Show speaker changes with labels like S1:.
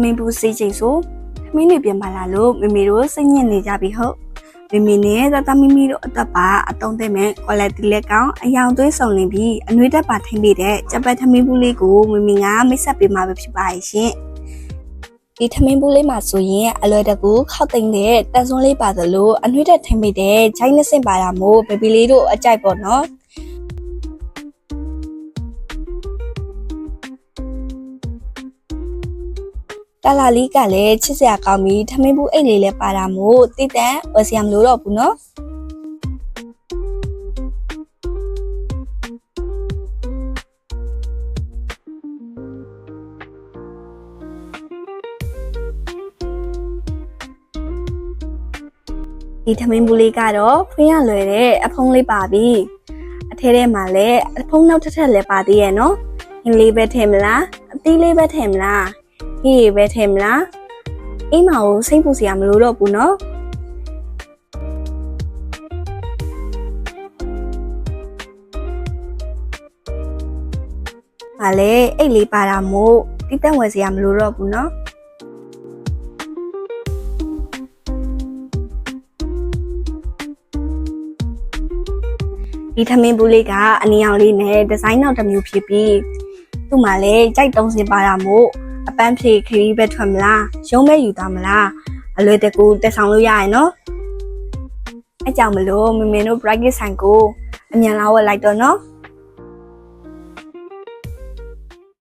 S1: မင်းဘူးစေးချိန်ဆိုမင်းတွေပြန်ပါလာလို့မမေတို့စိတ်ညစ်နေကြပြီဟုတ်မမေနဲ့တသမီမီတို့အသက်ပါအတုံးသိမဲ့ quality လက်ကောင်အယောင်သွေးစုံလင်ပြီးအနှွေးတက်ပါထိမ့်ပေးတဲ့ကြက်ပတ်သမီးဘူးလေးကိုမမေကမိတ်ဆက်ပေးမှာပဲဖြစ်ပါရဲ့ရှင်ဒီသမင်းဘူးလေးမှာဆိုရင်အလွယ်တကူခောက်သိမ့်တဲ့တန်စွန်းလေးပါသလိုအနှွေးတက်ထိမ့်ပေးတဲ့ဂျိုင်းနှစ်စင်ပါတာမို့ဘေဘီလေးတို့အကြိုက်ပေါ့နော် တလာလီကလည်းချစ်စရာကောင်းပြီးထမင်းဘူးအိတ်လေးလည်းပါတာမို့တိတန်ဝယ်စရာမလိုတော့ဘူးနော်ဒီထမင်းဘူးလေးကတော့ဖွင့်ရလွယ်တဲ့အဖုံးလေးပါပြီအထဲထဲမှာလည်းအဖုံးနောက်တစ်ထပ်လည်းပါသေးရဲ့နော်ဟင်းလေးပဲထည့်မလားအသီးလေးပဲထည့်မလား ရေပဲထင်မလားအိမ်မကိုစိတ်ပူစရာမလိုတော့ဘူးနော်ပါလေအိတ်လေးပါတာမို့တိတက်ဝယ်စရာမလိုတော့ဘူးနော်ဒီသမင်းဘူးလေးကအနီအောင်လေးနဲ့ဒီဇိုင်းနောက်တစ်မျိုးဖြစ်ပြီးသူ့မှာလည်းကြိုက်တုံးစင်ပါတာမို့ အပန်းဖြေခရီးပဲထွက်မလားရုံးပဲယူသွားမလားအလွယ်တကူတက်ဆောင်လို့ရရင်နော်အကြောင်းမလို့မမင်းတို့ practice ဆိုင်ကိုအမြန်လာဝက်လိုက်တော့နော်